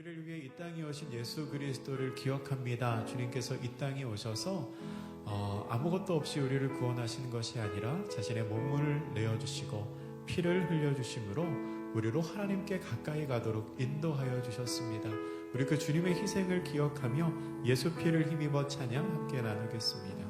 우리를 위해 이 땅에 오신 예수 그리스도를 기억합니다. 주님께서 이 땅에 오셔서 어, 아무것도 없이 우리를 구원하시는 것이 아니라 자신의 몸을 내어주시고 피를 흘려주심으로 우리로 하나님께 가까이 가도록 인도하여 주셨습니다. 우리 그 주님의 희생을 기억하며 예수 피를 힘입어 찬양 함께 나누겠습니다.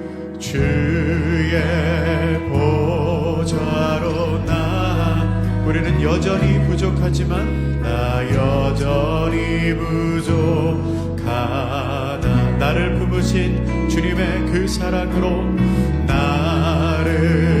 주의 보좌로 나. 우리는 여전히 부족하지만 나 여전히 부족하다. 나를 품으신 주님의 그 사랑으로 나를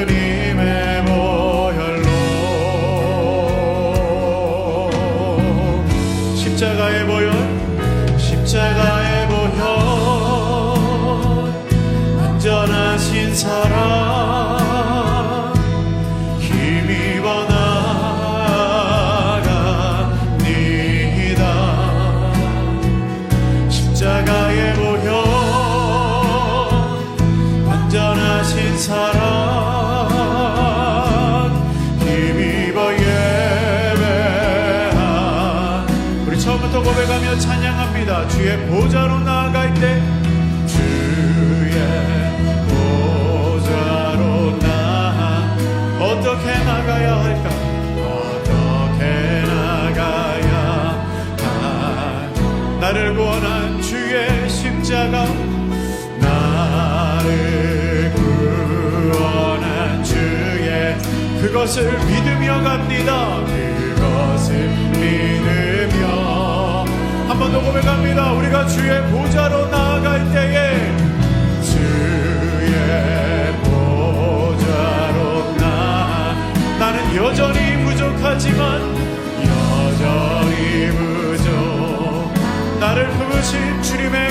그것을 믿으며 갑니다. 그것을 믿으며. 한 번 더 고백합니다. 우리가 주의 보좌로 나아갈 때에 주의 보좌로 나. 나는 여전히 부족하지만 여전히 부족. 나를 품으신 주님의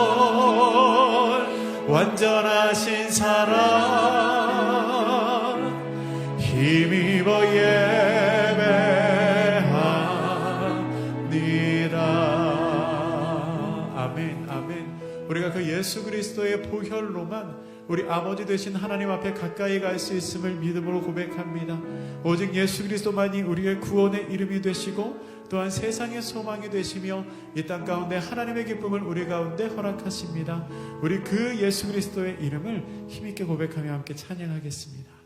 완전하신 사랑 힘입어 예배합니다 아멘 아멘 우리가 그 예수 그리스도의 보혈로만 우리 아버지 되신 하나님 앞에 가까이 갈 수 있음을 믿음으로 고백합니다. 오직 예수 그리스도만이 우리의 구원의 이름이 되시고 또한 세상의 소망이 되시며 이 땅 가운데 하나님의 기쁨을 우리 가운데 허락하십니다. 우리 그 예수 그리스도의 이름을 힘있게 고백하며 함께 찬양하겠습니다.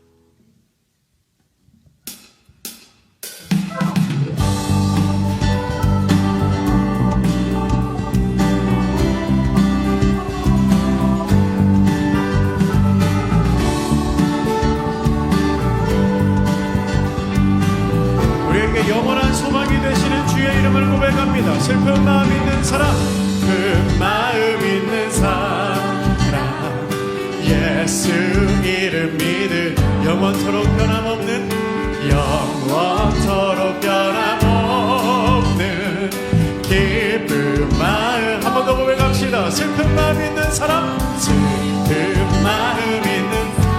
고백합니다. 슬픈 마음 있는 사람, 그 마음 있는 사람, 예수 이름 믿을 영원토록 변함없는 영원토록 변함없는 기쁜 마음 한 번 더 고백합시다. 슬픈 마음 있는 사람, 슬픈 마음 있는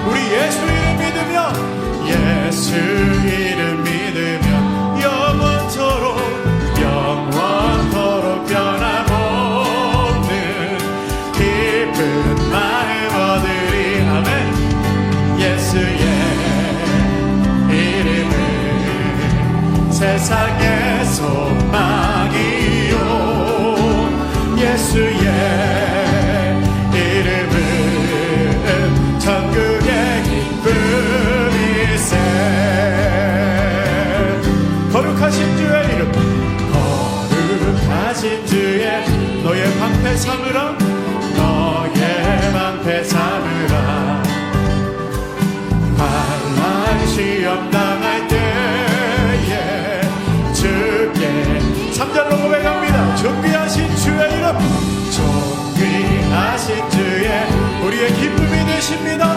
우리 예수 이름 믿으며 예수 이름 세상의 소망이요. 예수의 이름은 천국의 기쁨이세. 거룩하신 주의 이름 거룩하신 주의 너의 방패 삼으라 되십니다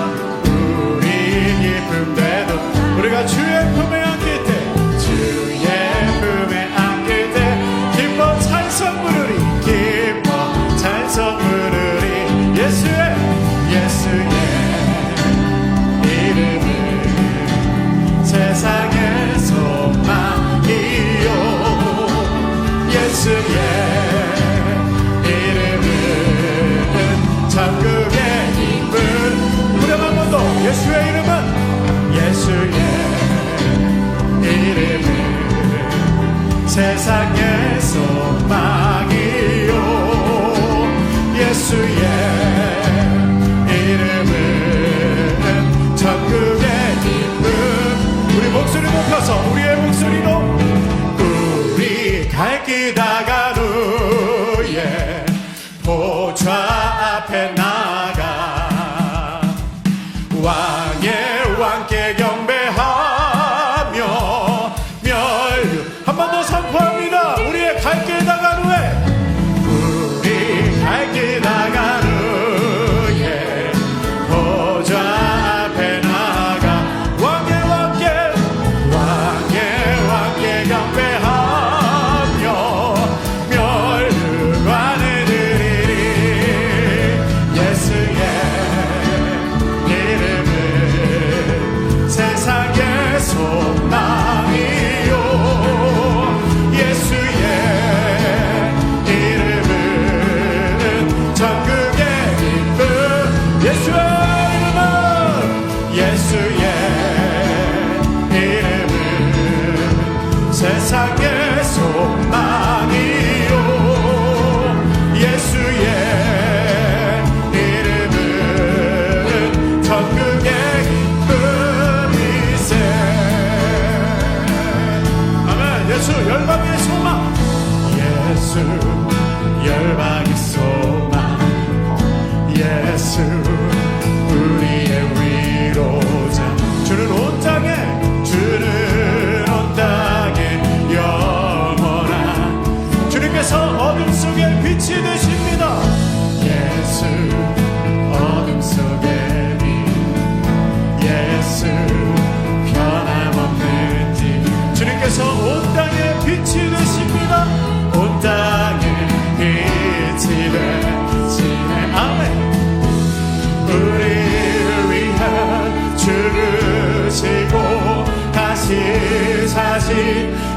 세상의 소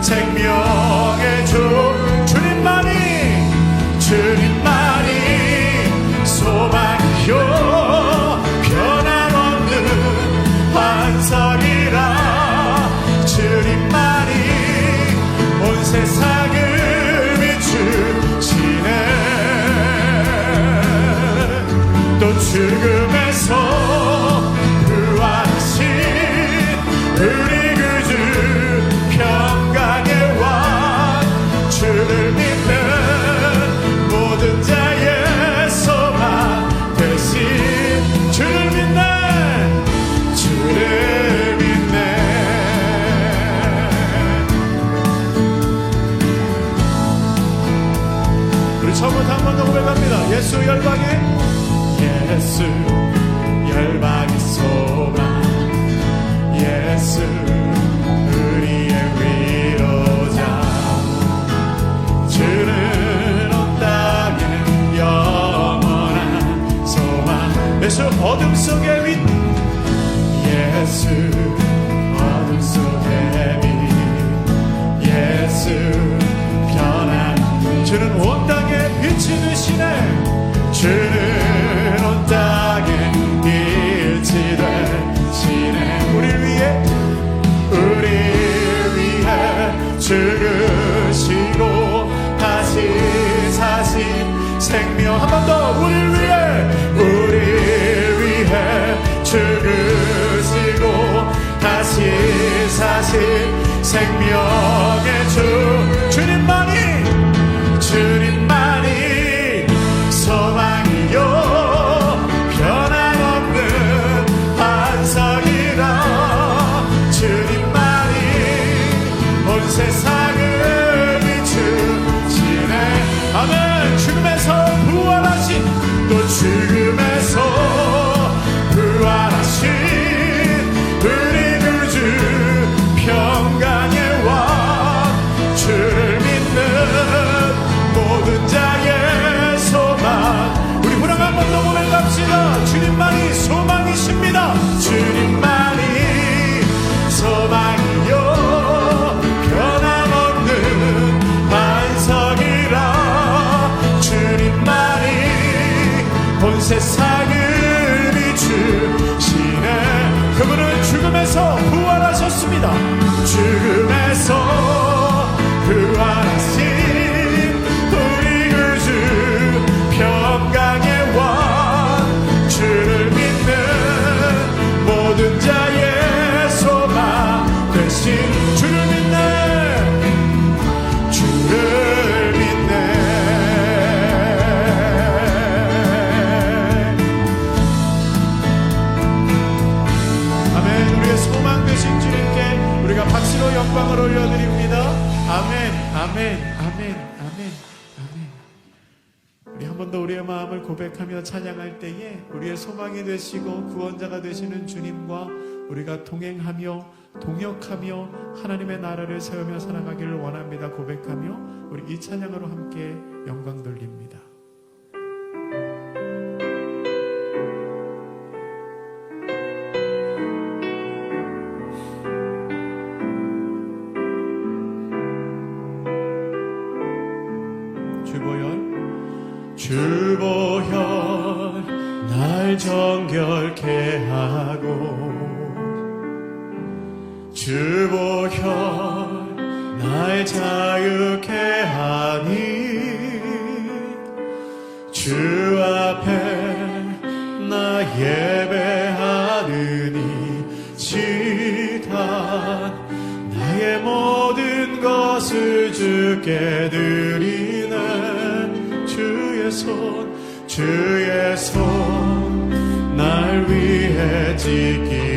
생명의 주 주님만이 주님 대신에 주를 세상을 비추시네 그분은 죽음에서 부활하셨습니다. 죽음 더 우리의 마음을 고백하며 찬양할 때에 우리의 소망이 되시고 구원자가 되시는 주님과 우리가 동행하며 동역하며 하나님의 나라를 세우며 살아가기를 원합니다 고백하며 우리 이 찬양으로 함께 영광 돌립니다. 주 앞에 나 예배하느니 지다 나의 모든 것을 주께 드리네. 주의 손 주의 손 날 위해 지키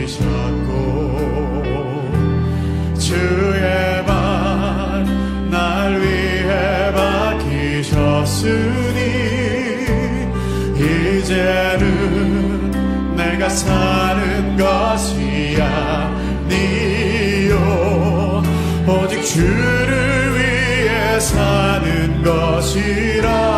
사는 것이 아니요 오직 주를 위해 사는 것이라.